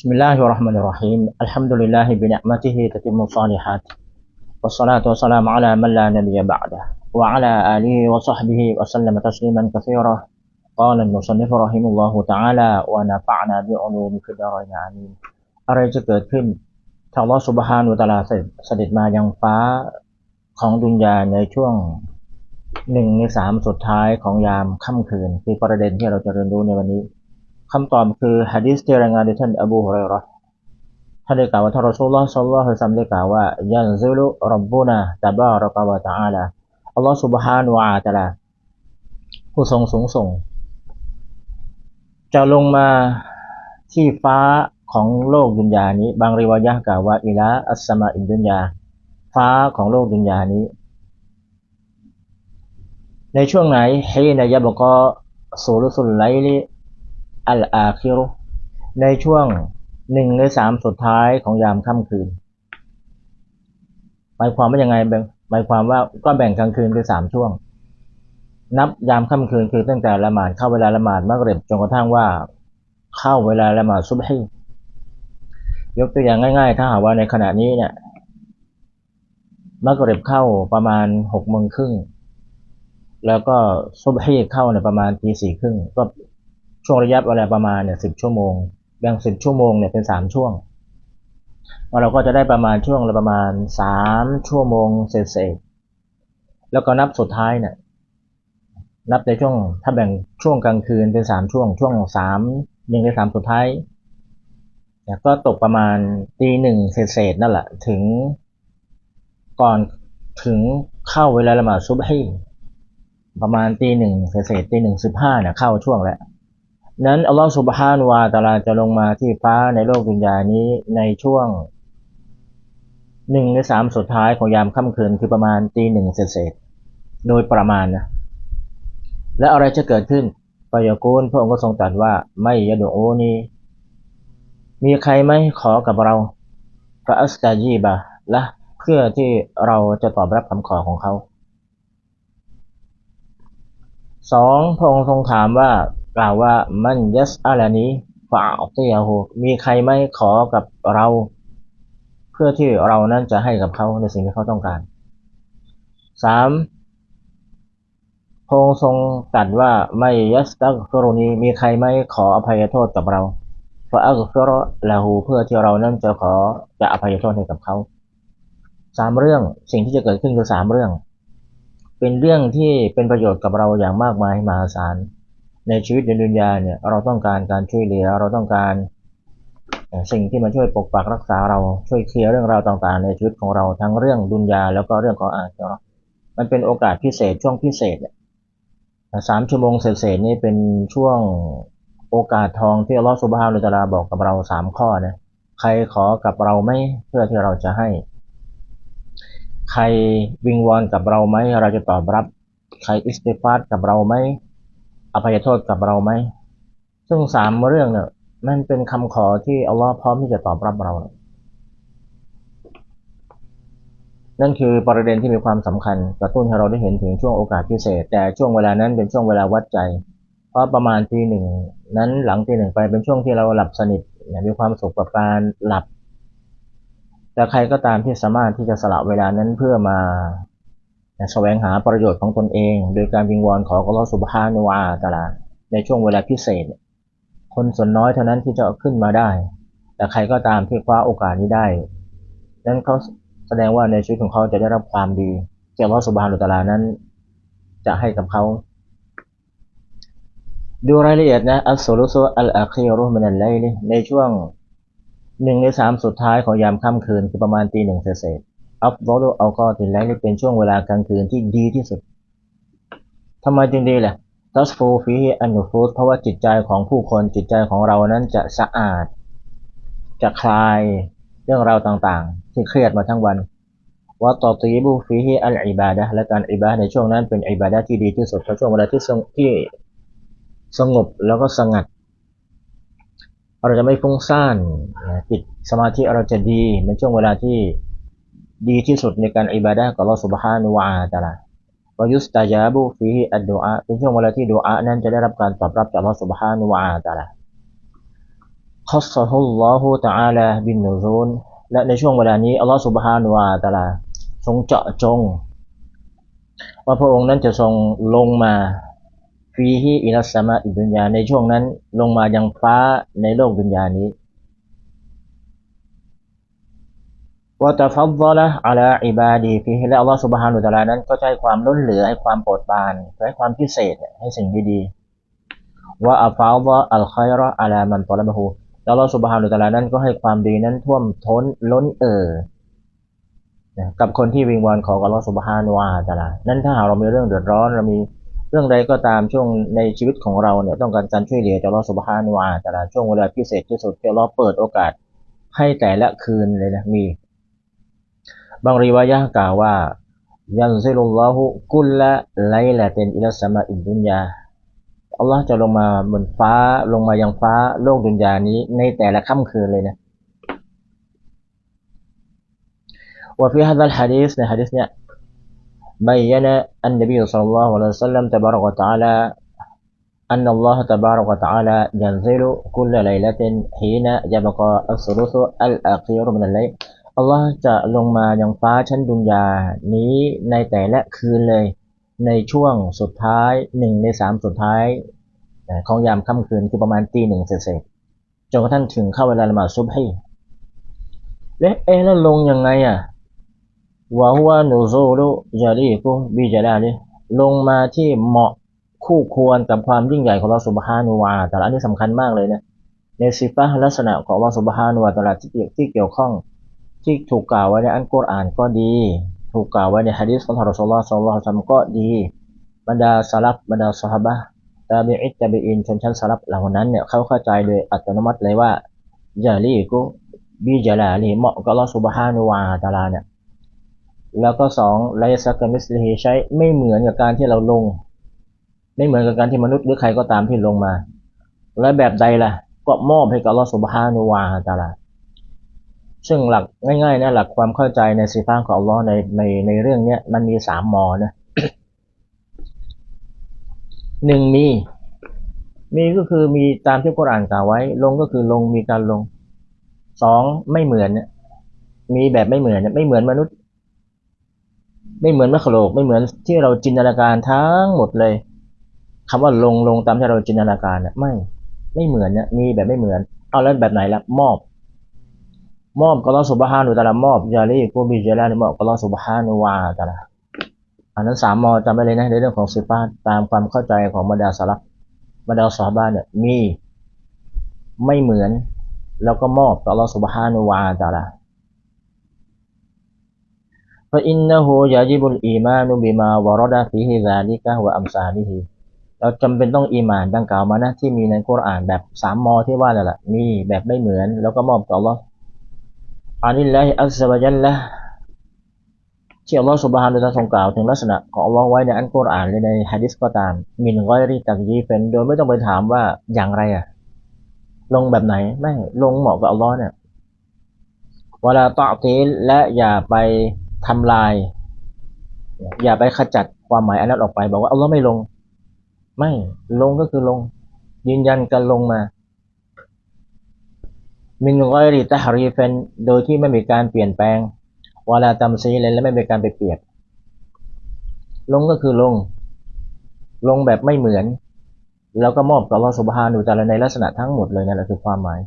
بسم الله الرحمن الرحيم الحمد لله بنعمته تتم الصالحات والصلاة والسلام على من لا نبي بعده وعلى آله وصحبه وسلم تسليما كثيرا قال المصنف رحمه الله تعالى ونفعنا بعلوم في الدارين آمين อะไรจะเกิดขึ้นถ้าอัลลอฮฺสุบฮานุวะตะอาลาเสด็จเสด็จมายังฟ้าของดุนยาในช่วงหนึ่งในสามสุดท้ายของยามค่ำคืนคือประเด็นที่เราจะเรียนรู้ในวันนี้ คำตอบคือฮะดีษที่รายงานโดยท่านอบูฮุเรย์ราะห์ท่านได้กล่าวว่าท่านรอซูลุลลอฮ์ศ็อลลัลลอฮุซัมได้กล่าวว่ายันซิลุรับบุนะตะบารักะวะตะอาลาอัลลอฮฺสุบฮานุวะตะลาผู้ทรงสูงส่ง จะลงมาที่ฟ้าของโลกดุนยานี้ บางริวายะกล่าวว่าอิลาอัสสมาอินดุนยา ฟ้าของโลกดุนยานี้ ในช่วงไหนฮีนยะบกอสูรุสุลไลลิ อัลอาคิรุในช่วงหนึ่งในสามสุดท้ายของยามค่ำคืนหมายความว่ายังไงหมายความว่าก็แบ่งกลางคืนเป็นสามช่วง นับยามค่ำคืนคือตั้งแต่ละหมาดเข้าเวลาละหมาดมักเริบจนกระทั่งว่าเข้าเวลาละหมาดซุบฮียกตัวอย่างง่าย ๆ ถ้าหากว่าในขณะนี้เนี่ยมักเริบเข้าประมาณหกโมงครึ่งแล้วก็ซุบฮีเข้าในประมาณตีสี่ครึ่งก็ ช่วงระยะเวลาประมาณเนี่ยสิบชั่วโมง แบ่งสิบชั่วโมงเนี่ยเป็นสามช่วง เราก็จะได้ประมาณช่วงละประมาณสามชั่วโมงเศษๆแล้วก็นับสุดท้ายเนี่ยนับในช่วงถ้าแบ่งช่วงกลางคืนเป็นสามช่วง ช่วงสามหนึ่งในสามสุดท้ายเนี่ยก็ตกประมาณตีหนึ่งเศษๆนั่นแหละถึงก่อนถึงเข้าเวลาละหมาดซุบฮีประมาณตีหนึ่งเศษตีหนึ่งสิบห้าเนี่ยเข้าช่วงแล้ว นั้นอัลลอฮฺสุบฮานวาตาลาจะลงมาที่ฟ้าในโลกวิญญานี้ในช่วงหนึ่งในสามสุดท้ายของยามค่ำคืนคือประมาณตีหนึ่งเศษโดยประมาณนะและอะไรจะเกิดขึ้นปยกูลพระองค์ก็ทรงตรัสว่าไม่ยะดูโอนีมีใครไหมขอกับเราฟาอัสตาจีบะละเพื่อที่เราจะตอบรับคำขอของเขาสองพระองค์ทรงถามว่า กล่าวว่ามันยัสอาลานี้ฝาอตียโฮมีใครไหมขอกับเรา เพื่อที่เรานั้นจะให้กับเขาในสิ่งที่เขาต้องการสามพงทรงตรัสว่าไม่ยัสตักฟรนีมีใครไหมขออภัยโทษกับเราฟาอักฟรลาหูเพื่อที่เรานั้นจะขอจะอภัยโทษให้กับเขาสามเรื่องสิ่งที่จะเกิดขึ้นคือสามเรื่อง เป็นเรื่องที่เป็นประโยชน์กับเราอย่างมากมายมหาศาล ในชีวิตในดุนยาเนี่ยเราต้องการการช่วยเหลือเราต้องการสิ่งที่มาช่วยปกปักรักษาเราช่วยเคลียร์เรื่องราวต่างๆ ในชีวิตของเราทั้งเรื่องดุนยาแล้วก็เรื่องของอาคีเรามันเป็นโอกาสพิเศษช่วงพิเศษสามชั่วโมงเศษๆนี่เป็นช่วงโอกาสทองที่อัลลอฮฺสุบฮานุตะลาบอกกับเราสามข้อนะใครขอกับเราไหมเพื่อที่เราจะให้ ใครวิงวอนกับเราไหมเราจะตอบรับ ใครอิสติฟาดกับเราไหม อภัยโทษกับเราไหม ซึ่งสามเรื่องเนี่ยมันเป็นคำขอที่อัลลอฮ์พร้อมที่จะตอบรับเรา นั่นคือประเด็นที่มีความสำคัญกระตุ้นให้เราได้เห็นถึงช่วงโอกาสพิเศษ แต่ช่วงเวลานั้นเป็นช่วงเวลาวัดใจ เพราะประมาณทีหนึ่งนั้นหลังทีหนึ่งไปเป็นช่วงที่เราหลับสนิทมีความสุขกับการหลับ แต่ใครก็ตามที่สามารถที่จะสละเวลานั้นเพื่อมา แสวงหาประโยชน์ของตนเอง โดยการวิงวอนขออัลลอฮฺสุบฮานุวาตาลาในช่วงเวลาพิเศษ คนส่วนน้อยเท่านั้นที่จะขึ้นมาได้ แต่ใครก็ตามที่คว้าโอกาสนี้ได้ นั้นเขาแสดงว่าในชีวิตของเขาจะได้รับความดีจากอัลลอฮฺสุบฮานุตาลานั้น จะให้กับเขาดูรายละเอียดนะอัลโซลุโซอัลอาคีรุมันอัลไลลในช่วงหนึ่งในสามสุดท้ายของยามค่ำคืนคือประมาณตีหนึ่งเศษ อัฟดอลอัลกอตินไลนี่เป็นช่วงเวลากลางคืนที่ดีที่สุดทำไมจึงดีล่ะตัสฟูฟีอันนูฟูเพราะว่าจิตใจของผู้คนจิตใจของเรานั้นจะสะอาด จะคลายเรื่องราวต่างๆ ที่เครียดมาทั้งวันว่าตอตีบูฟีฮีอัลอิบาดะและการอิบาดในช่วงนั้นเป็นอิบาดะที่ดีที่สุดเพราะช่วงเวลาที่ที่สงบแล้วก็สงัด เราจะไม่ฟุ้งซ่านจิตสมาธิเราจะดีในช่วงเวลาที่ ดีที่สุดในการอิบาดะกับอัลลอฮฺ سبحانه และ تعالى วายุสตาจาบุฟีอัดดูอาเป็นช่วงเวลาที่ดูอานั้นจะได้รับการตอบรับจากอัลลอฮฺ سبحانه และ تعالى ขสฮุลลอฮฺตะอาลาบินนูซูลและในช่วงเวลานี้อัลลอฮฺ سبحانه และ تعالى ทรงเจาะจง ว่าพระองค์นั้นจะทรงลงมาฟีฮีอิลัสมาอิดุนยาในช่วงนั้นลงมายังฟ้าในโลกดุนยานี้ ว่าตะฟัดละอัลาอิบาดีฟีและอัลลอฮฺสุบฮานุตะลานั้นก็ใช้ความล้นเหลือให้ความโปรดปรานให้ความพิเศษให้สิ่งดีๆว่าอัฟาดะอัลคอยรออัลามันตอลบะฮูแล้วอัลลอฮฺสุบฮานุตะลานั้นก็ให้ความดีนั้นท่วมท้นล้นเอ่อกับคนที่วิงวอนขออัลลอฮฺสุบฮานุวาตะลานั้นถ้าหากเรามีเรื่องเดือดร้อนเรามีเรื่องใดก็ตามช่วงในชีวิตของเราเนี่ยต้องการการช่วยเหลือจากอัลลอฮฺสุบฮานุวาตะลาช่วงเวลาพิเศษที่สุดที่อัลลอฮฺเปิดโอกาสให้แต่ละคืนเลยนะมี บางรีวายะกล่าวว่ายันซิลุลลอฮุกุลละไลละเตนอิลัสมาอินดุนยาอัลลอฮ์จะลงมาบนฟ้าลงมายังฟ้าโลกดุนยานี้ในแต่ละค่ำคืนเลยนะว่าฟิฮัดลฮะดีษในฮะดีษเนี่ย بين النبي صلى الله عليه وسلم تبارك وتعالى أن الله تبارك وتعالى ينزل كل ليلة حين يبقى الثلث الأخير من الليل อัลลอฮ์จะลงมายังฟ้าชั้นดุนยานี้ในแต่ละคืนเลย ในช่วงสุดท้ายหนึ่งในสามสุดท้ายของยามค่ำคืนคือประมาณตีหนึ่งเศษจนกระทั่งถึงเข้าเวลาละหมาดซุบฮีเอ๊ะแล้วลงยังไงอะวะฮุวานูซูรุยาลีกุบิจาลาลีลงมาที่เหมาะคู่ควรกับความยิ่งใหญ่ของเราสุบฮานุวาแต่ละนี่สำคัญมากเลยนะในสิฟะลักษณะของเราสุบฮานุวาแต่ละที่เกี่ยวข้อง ที่ถูกกล่าวไว้ในอันกุรอานก็ดี ถูกกล่าวไว้ในฮะดีษของท่านรอสูลลอฮ์สัลลัลซัมก็ดี บรรดาสลับบรรดาสหบะตาบิอิตตาบิอินชนชั้นสลับเหล่านั้นเนี่ยเขาเข้าใจโดยอัตโนมัติเลยว่าจาลีกุบีจาลาลีเหมาะกับลอสุบฮานุวาตาลาเนี่ยแล้วก็สองไลซักมิสลีใช้ไม่เหมือนกับการที่เราลง ไม่เหมือนกับการที่มนุษย์หรือใครก็ตามที่ลงมา และแบบใดล่ะ ก็มอบให้กับลอสุบฮานุวาตาลา ซึ่งหลักง่ายๆนะหลักความเข้าใจในสีฟ้าของอัลลอฮ์ในในในเรื่องเนี้ยมันมีสามมอนะหนึ่งมี มีก็คือมีตามที่กุรอานกล่าวไว้ ลงก็คือลงมีการลงสองไม่เหมือนเนี่ยมีแบบไม่เหมือนไม่เหมือนมนุษย์ ไม่เหมือนมะขโลกไม่เหมือนที่เราจินตนาการทั้งหมดเลยคำว่าลงลงตามที่เราจินตนาการเนี่ยไม่ ไม่เหมือนเนี่ยมีแบบไม่เหมือน เอาแล้วแบบไหนละมอบ มอบกับเราสุบฮานุตาลามอบยาลีกูบิจาลานี่มอบกับเราสุบฮานุวาตาลาอันนั้นสามมอจำไว้เลยนะในเรื่องของสิฟาตตามความเข้าใจของมาดาสลักมาดาสาบ้านเนี่ยมีไม่เหมือน แล้วก็มอบต่อเราสุบฮานุวาตาลาฟอินนะฮูยาจิบุลอีมานุบิมาวารดาฟีฮิซาลิกะวะอัมซาลิฮิเราจำเป็นต้องอีมานดังกล่าวมานะที่มีในกุรอานแบบสามมอที่ว่านั่แหละมีแบบไม่เหมือน แล้วก็มอบต่อเรา อานิลลาฮิอัลลอฮฺยัลละที่อัลลอฮฺสุบฮานุตะทรงกล่าวถึงลักษณะของอัลลอฮ์ไว้ในอันกุรอานหรือในฮะดิษก็ตามมินกอยริตักยีเป็นโดยไม่ต้องไปถามว่าอย่างไรอะลงแบบไหนไม่ลงเหมาะกับอัลลอฮ์เนี่ยเวลาต่อตีและอย่าไปทำลาย อย่าไปขจัดความหมายอันนั้นออกไป บอกว่าอัลลอฮ์ไม่ลง ไม่ลงก็คือลง ยืนยันกันลงมา มินกอยริตฮารีเฟนโดยที่ไม่มีการเปลี่ยนแปลงวลาตำซีเลยและไม่มีการไปเปรียบ ลงก็คือลง ลงแบบไม่เหมือน แล้วก็มอบกับลอสุบฮานุตาลในลักษณะทั้งหมดเลยนั่นแหละคือความหมาย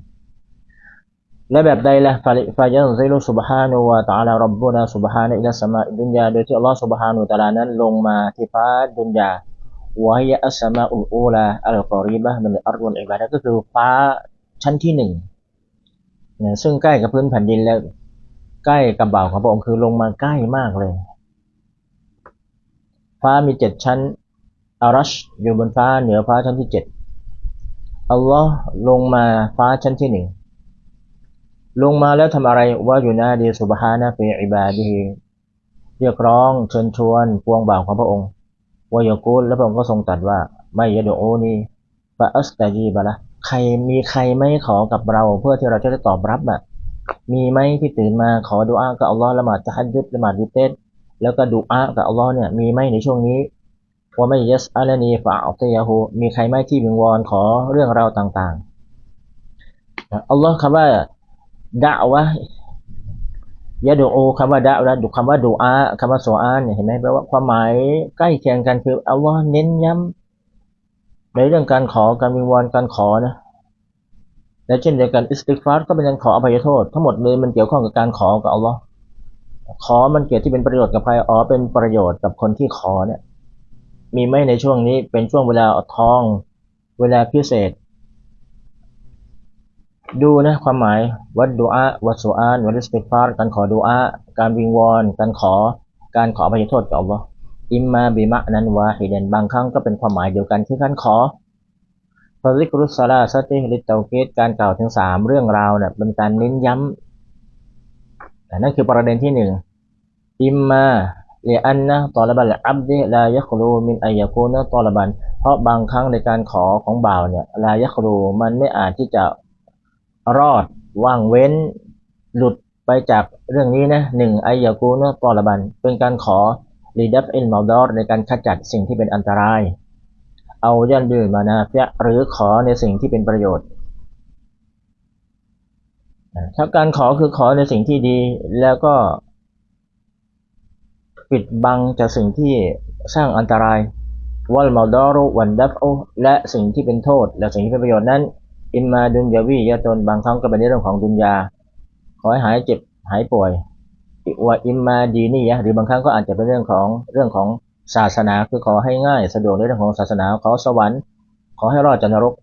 และแบบใดล่ะฟายันซิลุสุบฮานุวะตาลารับบุนาสุบฮานะอิลสมาดุนยาโดยที่อัลลอฮฺสุบฮานุตาลานั้นลงมาที่ฟ้าดุนยาวะฮยะอัสมาอุลอูลาอัลกอรีบะมันอัลรุนอิบาดะก็คือฟ้าชั้นที่หนึ่ง นะซึ่งใกล้กับพื้นแผ่นดินแล้ว ใกล้กับบ่าวของพระองค์คือลงมาใกล้มากเลย ฟ้ามีเจ็ดชั้นอารัชอยู่บนฟ้าเหนือฟ้าชั้นที่เจ็ดอัลลอฮ์ลงมาฟ้าชั้นที่หนึ่งลงมาแล้วทำอะไรว่าอยู่หน้าดีสุบฮานะฟีอิบาดีเรียกร้องเชิญชวนพวงบ่าวของพระองค์วายกูลและพระองค์ก็ทรงตรัสว่าไม่ยะดูโอนีฟาอัสตาจีบะละ ใครมีใครไม่ขอกับเรา เพื่อที่เราจะได้ตอบรับอะมีไหมที่ตื่นมาขอดูอากับอัลลอฮ์ละหมาดจะฮัดยุดละหมาดวิเตสแล้วก็ดูอากับอัลลอฮ์เนี่ยมีไหมในช่วงนี้ว่าไม่ยัสอัลนีฟาอัลเตยาฮูมีใครไหมที่วิงวอนขอเรื่องราวต่างอัลลอฮ์คำว่าดะวะยะดูโอคำว่าดะวะดูคำว่าดูอาคำว่าโซอานเนี่ยเห็นไหมแปลว่าความหมายใกล้เคียงกันคืออัลลอฮ์เน้นย้ำ ในเรื่องการขอการวิงวอนการขอนะและเช่นเดียวกันอิสติกฟาร์ก็เป็นการขออภัยโทษทั้งหมดเลยมันเกี่ยวข้องกับการขอกับอัลลอฮ์ขอมันเกี่ยวที่เป็นประโยชน์กับใครอ๋อเป็นประโยชน์กับคนที่ขอเนี่ย มีไหมในช่วงนี้เป็นช่วงเวลาทอง เวลาพิเศษ ดูนะความหมายวัดดูอาวัดสุอานวัดอิสติกฟาร์การขอดูอาการวิงวอน การขอการขออภัยโทษกับอัลลอฮ์ อิมมาบิมะนั้นวาฮิเดนบางครั้งก็เป็นความหมายเดียวกันคือการขอฟาซิกรุสซาลาสติลิตเตาเกตการกล่าวถึงสามเรื่องราวเนี่ยเป็นการเน้นย้ำนั่นคือประเด็นที่หนึ่งอิมมาเลอันนะตอลบัลอับดิลายะครูมินอายะกูนะตอลบัน เพราะบางครั้งในการขอของบ่าวเนี่ยลายะครูมันไม่อาจที่จะรอดว่างเว้น หลุดไปจากเรื่องนี้นะหนึ่งอายะกูนะตอลบัน เป็นการขอ ลีดับอิลมาดอร์ในการขจัดสิ่งที่เป็นอันตราย เอายันดือมานาเฟียหรือขอในสิ่งที่เป็นประโยชน์ถ้าการขอคือขอในสิ่งที่ดีแล้วก็ ปิดบังจากสิ่งที่สร้างอันตรายวัลมาดอรุวันดัฟโอและสิ่งที่เป็นโทษ และสิ่งที่เป็นประโยชน์นั้น อิมมาดุนยาวียะตนบางครั้งก็เป็นในเรื่องของดุนยา ขอให้หายเจ็บหายป่วย ว่าอิมมาดีนี่ยะหรือบางครั้งก็อาจจะเป็นเรื่องของเรื่องของศาสนาคือขอให้ง่าย สะดวกในเรื่องของศาสนาขอสวรรค์ ขอให้รอดจากนรก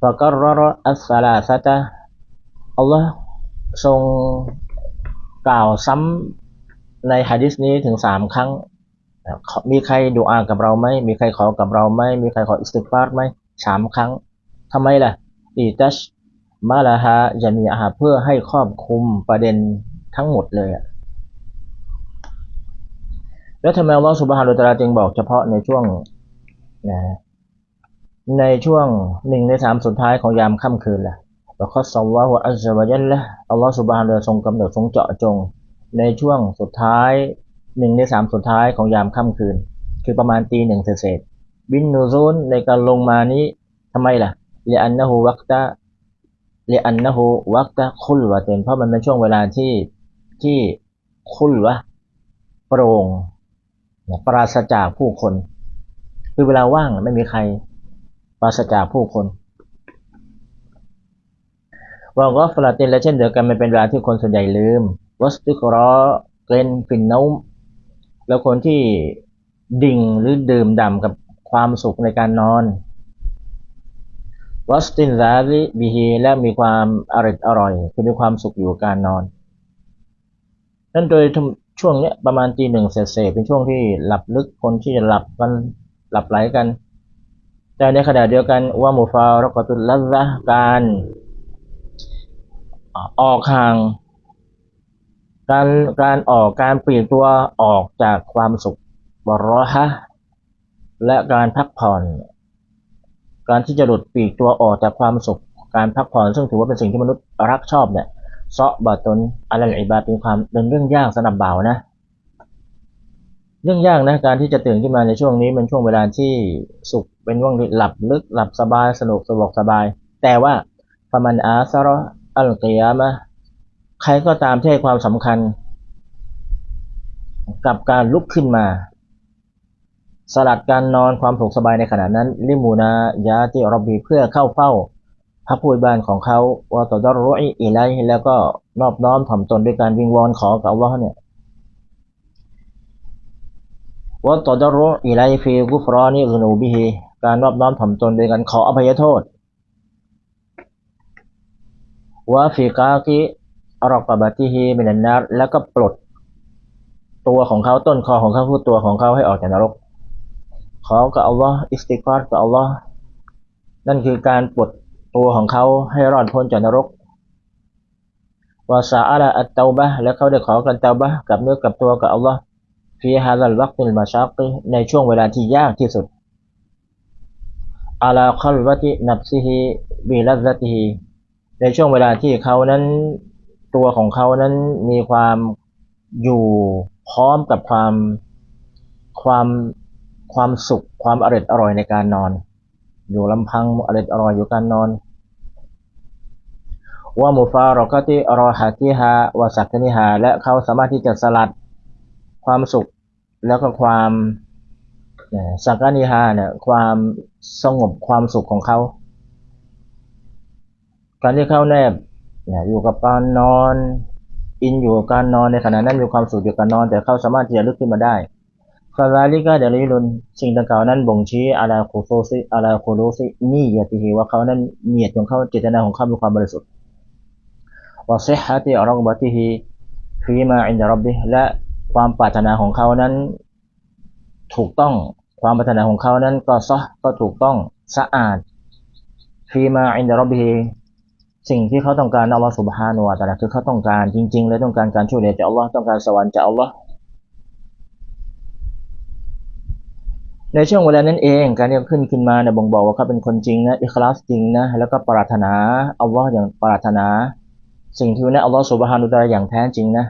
ฟะกรรอัสลาซาตะอัลลอฮ์ทรงกล่าวซ้ำในฮะดิษนี้ถึงสามครั้ง มีใครดูอากับเราไหมมีใครขอกับเราไหมมีใครขออิสติฟาร์ไหมสามครั้งทำไมล่ะอีตัชมาลาฮะจะมีอาหารเพื่อให้ครอบคลุมประเด็น ทั้งหมดเลยอะแล้วทำไมอัลลอฮฺสุบฮานุตะลาจึงบอกเฉพาะในช่วงนะในช่วงหนึ่งในสามสุดท้ายของยามค่ำคืนล่ะแล้วก็สัลลอฮฺอัลลอฮฺยันละอัลลอฮฺสุบฮานุทรงกำหนดทรงเจาะจง ในช่วงสุดท้ายหนึ่งในสามสุดท้ายของยามค่ำคืน คือประมาณตีหนึ่งเศษบินนูซูนในการลงมานี้ทำไมล่ะเลอันนะฮูวักตะเลอันนะฮูวักตะคุลวะเต็นเพราะมันเป็นช่วงเวลาที่ ที่คุลวะโปร่งปราศจากผู้คน คือเวลาว่างไม่มีใครปราศจากผู้คนว่าก็ฟลาตินและเช่นเดียวกันมันเป็นเวลาที่คนส่วนใหญ่ลืมวัสตุกรอเกนฟินนุมแล้วคนที่ดิ่งหรือดื่มด่ำกับความสุขในการนอนวัสตินซาลิบิฮีและมีความอร่อยอร่อย คือมีความสุขอยู่การนอน นั่นโดยช่วงเนี้ยประมาณตีหนึ่งเศษเป็นช่วงที่หลับลึกคนที่จะหลับกันหลับไหลกัน แต่ในขณะเดียวกันว่ามูฟารกตุลละละการออกห่าง การการออกการเปลี่ยนตัวออกจากความสุขบรอฮะและการพักผ่อน การที่จะหลุดปีกตัวออกจากความสุขการพักผ่อนซึ่งถือว่าเป็นสิ่งที่มนุษย์รักชอบเนี่ย ซาะบาตนอะไรอิบาเป็นความเป็นเรื่องยากสำหรับบ่าวนะ เรื่องยากนะการที่จะตื่นขึ้นมาในช่วงนี้เป็นช่วงเวลาที่สุขเป็นว่างหลับลึกหลับสบายสนุกสบกสบาย แต่ว่าฟามันอาซาระอัลกิยามะใครก็ตามที่ให้ความสำคัญ กับการลุกขึ้นมา สลัดการนอนความสุขสบายในขณะนั้นลิมูนายาติรบีเพื่อเข้าเฝ้า พระผู้บานของเขาว่าต่อดรุอิอิไลแล้วก็นอบน้อมถ่อมตนด้วยการวิงวอนขอกับอัลลอฮ์เนี่ยว่าต่อดรุอิไลฟีกุฟรอนีรุนูบิฮีการนอบน้อมถ่อมตนด้วยการขออภัยโทษว่าฟีกาคิอรอกบัติฮีมินันนาร์แล้วก็ปลดตัวของเขาต้นคอของเขาคือตัวของเขาให้ออกจากนรกขอกับอัลลอฮ์อิสติกฟารกับอัลลอฮ์นั่นคือการปลด ตัวของเขาให้รอดพ้นจากนรกวาซาอัลอัตเตาบะและเขาได้ขอกันเตาบะกับเนื้อกับตัวกับอัลลอฮ์ฟีฮาลัลวักติลมาชักในช่วงเวลาที่ยากที่สุดอาลาคอลวะตินับซิฮีบีลัซติฮีในช่วงเวลาที่เขานั้นตัวของเขานั้นมีความอยู่พร้อมกับความความความสุขความอร่อยอร่อยในการนอน อยู่ลำพังอร่อยอร่อยอยู่การนอน ว่ามุฟารอกติรอฮัติฮาวาสักนิฮาและเขาสามารถที่จะสลัดความสุขแล้วก็ความเนี่ยสักนิฮาเนี่ยความสงบความสุขของเขา การที่เขาแนบเนี่ยอยู่กับการนอน อินอยู่กับการนอนในขณะนั้นมีความสุขอยู่กับนอน แต่เขาสามารถที่จะลุกขึ้นมาได้ฟาซาลิกาเดลิลุนสิ่งดังกล่าวนั้นบ่งชี้อาลาคูโซซิอาลาคูโรซินี่ยติฮิว่าเขานั้นเนียดของเขาเจตนาของเขามีความบริสุทธิ์ วะซิฮะติรองบติฮิฟีมาอินดารบบิและความปรารถนาของเขานั้น ถูกต้องความปรารถนาของเขานั้นก็ซอก็ถูกต้องสะอาดฟีมาอินดารบบิสิ่งที่เขาต้องการอัลลอฮฺสุบฮานวะตะอาลาคือเขาต้องการจริงๆและต้องการการช่วยเหลือจากอัลลอฮ์ต้องการสวรรค์จากอัลลอฮ์ในช่วงเวลานั้นเองการที่เขาขึ้นขึ้นมาเนี่ยบ่งบอกว่าเขาเป็นคนจริงนะอิคลาสจริงนะแล้วก็ปรารถนาอัลลอฮ์อย่างปรารถนา สิ่งที่นั้นอัลลอฮ์สุบฮานุตาลาอย่างแท้จริงนะ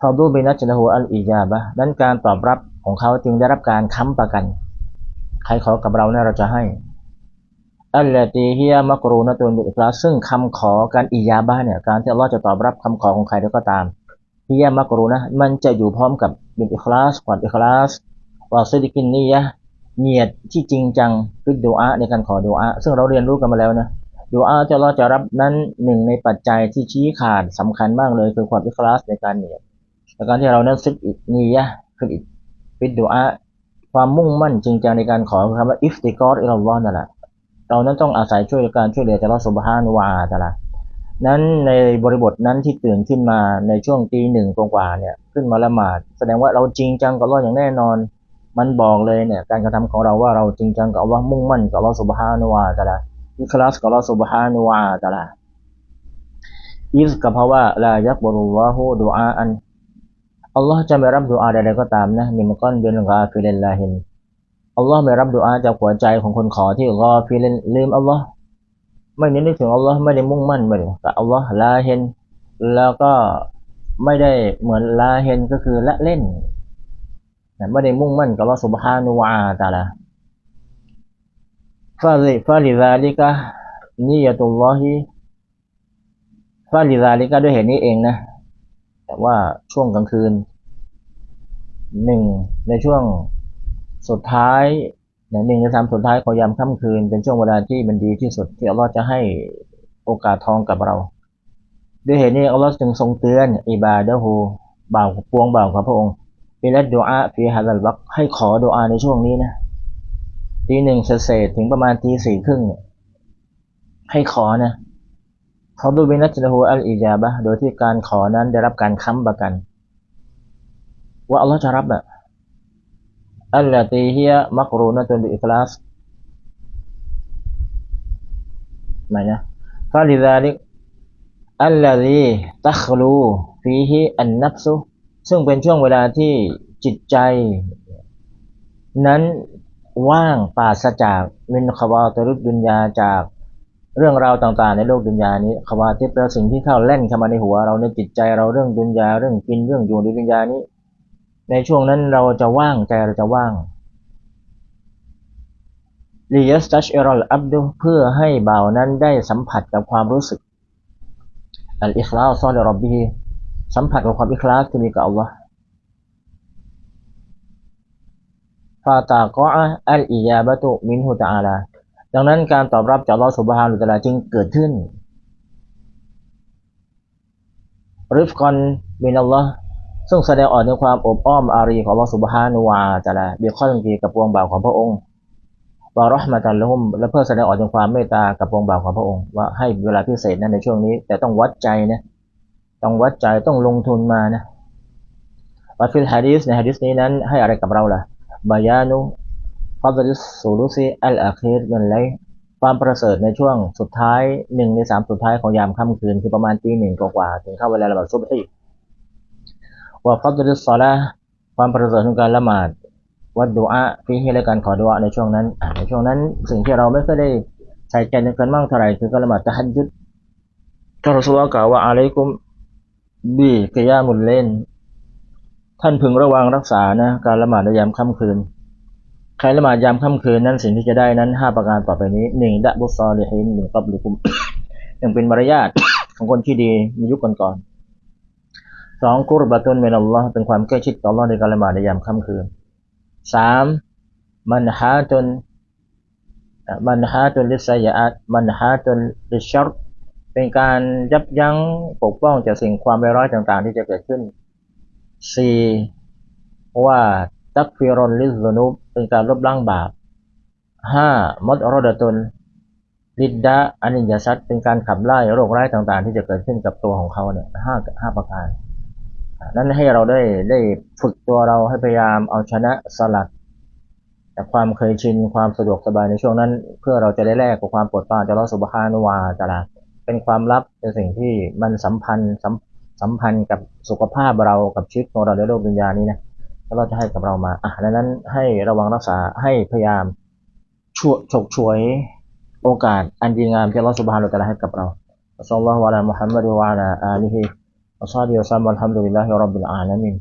ฟาดูบินัจนะฮูอัลอีจาบะนั้นการตอบรับของเขาจึงได้รับการค้ำประกัน ใครขอกับเราเนี่ยเราจะให้อัลลตีฮิยะมักรูนตุนบิอิคลาสซึ่งคำขอการอิยาบะเนี่ยการที่อัลลอฮ์จะตอบรับคำขอของใครก็ตามฮิยะมักรูนะมันจะอยู่พร้อมกับบิอิคลาสความอิคลาสวาซิดิกินนียะเนียดที่จริงจังฟิดดูอาในการขอดูอาซึ่งเราเรียนรู้กันมาแล้วนะ ดูอาที่อัลลอฮ์จะรับนั้นหนึ่งในปัจจัยที่ชี้ขาดสำคัญมากเลยคือความอิคลาสในการเนียดและการที่เรานั้นซิดนียะห์คือฟิดดูอาความมุ่งมั่นจริงจังในการขอคือคำว่าอิฟติกอรอิลลอฮ์นั่นแหละเรานั้นต้องอาศัยช่วยการช่วยเหลือจากอัลลอฮฺสุบฮานุวาตะละนั้นในบริบทนั้นที่ตื่นขึ้นมาในช่วงตีหนึ่งกว่าเนี่ยขึ้นมาละหมาด แสดงว่าเราจริงจังกับอัลลอฮ์อย่างแน่นอน มันบอกเลยเนี่ยการกระทำของเราว่าเราจริงจังกับอัลลอฮ์มุ่งมั่นกับอัลลอฮฺสุบฮานุวาตะละ อิคลาสกับอัลลอฮฺสุบฮานุวาตะละอิสกับเพราะว่าลายักบรุลลอฮุดูอาอันอัลลอฮ์จะไม่รับดูอาใดๆก็ตามนะมินก้อนเบินกาฟิเลนลาฮินอัลลอฮ์ไม่รับดุอาจากหัวใจของคนขอที่รอฟิเลนลืมอัลลอฮ์ไม่นึกถึงอัลลอฮ์ไม่ได้มุ่งมั่นไม่ได้กับอัลลอฮ์ลาเฮนแล้วก็ไม่ได้เหมือนลาเฮนก็คือละเล่นไม่ได้มุ่งมั่นกับอัลลอฮ์สุบฮานุวาตาลา ฟาลิฟาลิซาลิกะนียตุลลอฮิฟาลิซาลิกะด้วยเหตุนี้เองนะ แต่ว่าช่วงกลางคืนหนึ่งในช่วงสุดท้ายหนึ่งในสามสุดท้ายของยามค่ำคืน เป็นช่วงเวลาที่มันดีที่สุดที่อัลลอฮ์จะให้โอกาสทองกับเรา ด้วยเหตุนี้อัลลอฮ์จึงทรงเตือนอิบาดะฮูบ่าวปวงบ่าวของพระองค์ฟิลัดดูอาฟิฮาซัลวักให้ขอดูอาในช่วงนี้นะ ตีหนึ่งเศษถึงประมาณตีสี่ครึ่งเนี่ยให้ขอนะเขาดูวินัจนะฮูอัลอิยาบะโดยที่การขอนั้นได้รับการค้ำประกัน ว่าอัลลอฮ์จะรับอะอัลลอตีฮียมักรูนะตุนบิอิคลาสหมายนะฟาลิซาลิกอัลลตีตัคลูฟีฮีอันนับซุซึ่งเป็นช่วงเวลาที่จิตใจ นั้น ว่างปราศจากมินขวาตรุดดุนยาจากเรื่องราวต่างๆ ในโลกดุนยานี้ขวาที่เป็นสิ่งที่เข้าเล่นเข้ามาในหัว เราในจิตใจเราเรื่องดุนยาเรื่องกินเรื่องอยู่ในดุนยานี้ ในช่วงนั้นเราจะว่างใจเราจะว่างลียสตัชเอรอลอับดุเพื่อให้บ่าวนั้นได้สัมผัสกับความรู้สึกอัลอิคลาซอลรอบบีสัมผัสกับความอิคลาสที่มีกับอัลลอฮ์ ฟาตากออัลอิยาบะตุมินฮุตาอาลาดังนั้นการตอบรับจากลอสุบฮานุตะลาจึงเกิดขึ้นริฟกอนมินอัลลอฮ์ซึ่งแสดงออกในความอบอ้อมอารีของลอสุบฮานุวาตะลาเบียข้อตังกีกับปวงบ่าวของพระองค์วารห์มาตันละหุมและเพื่อแสดงออกถึงความเมตตากับวงบ่าวของพระองค์ว่าให้เวลาพิเศษนั้นในช่วงนี้ แต่ต้องวัดใจนะต้องวัดใจต้องลงทุนมานะวัดฟิลฮะดีสในฮะดีสนี้นั้นให้อะไรกับเราล่ะ บายานุฟัดลิสซูลุซีอัลอาคีรมันไรความประเสริฐในช่วงสุดท้ายหนึ่งในสามสุดท้ายของยามค่ำคืน คือประมาณตีหนึ่งกว่าถึงเข้าเวลาละหมาดซุบฮีว่าฟัดลิสซอลาความประเสริฐของการละหมาดวัดดูอาฟีให้และการขอดูอาในช่วงนั้น ในช่วงนั้น สิ่งที่เราไม่เคยได้ใส่ใจในกันมากเท่าไหร่คือการละหมาดตะฮัดยุดก็รสุลกล่าวว่าอะไรกุมบีกิยามุลเลน ท่านพึงระวังรักษานะการละหมาดในยามค่ำคืน ใครละหมาดยามค่ำคืนนั้นสิ่งที่จะได้นั้นห้าประการต่อไปนี้หนึ่งดะบุซอลิฮินหนึ่งกับลิคุมหนึ่งเป็นมารยาทของคนที่ดีในยุคก่อนๆสองกุรบะตุนเมนอัลลอฮ์เป็นความใกล้ชิดต่ออัลอฮ์ในการละหมาดในยามค่ำคืนสามมันหาจนมันหาจนลิสยาตมันหาจนลิชรเป็นการยับยั้งปกป้องจากสิ่งความไม่ร้ายต่างๆ ที่จะเกิดขึ้น สี่ว่าตักฟิรอนลิซนุบเป็นการลบล้างบาปห้ามดรดตุนลิดดะอนิยสัตเป็นการขับไล่โรคร้ายต่างๆ ที่จะเกิดขึ้นกับตัวของเขาเนี่ยห้าห้าประการนั้นให้เราได้ได้ฝึกตัวเราให้พยายามเอาชนะสลัดจากความเคยชินความสะดวกสบายในช่วงนั้น เพื่อเราจะได้แลกกับความปวดปานจากลอสุบฮานวาตาลาเป็นความลับเป็นสิ่งที่มันสัมพันธ์สัม สัมพันธ์กับสุขภาพเรากับชีวิตของเราในโลกวิญญาณนี้นะแล้วเราจะให้กับเรามาอะดังนั้นให้ระวังรักษาให้พยายามช่วยฉกฉวยโอกาสอันดีงามที่เราสุบฮานุตะลาให้กับเราอัสลลอฮฺวะลามุฮัมมัดวะลาอาลีฮิวะซาบิวะซัมอัลฮัมดุลิลลาฮิรับบิลอาลามิน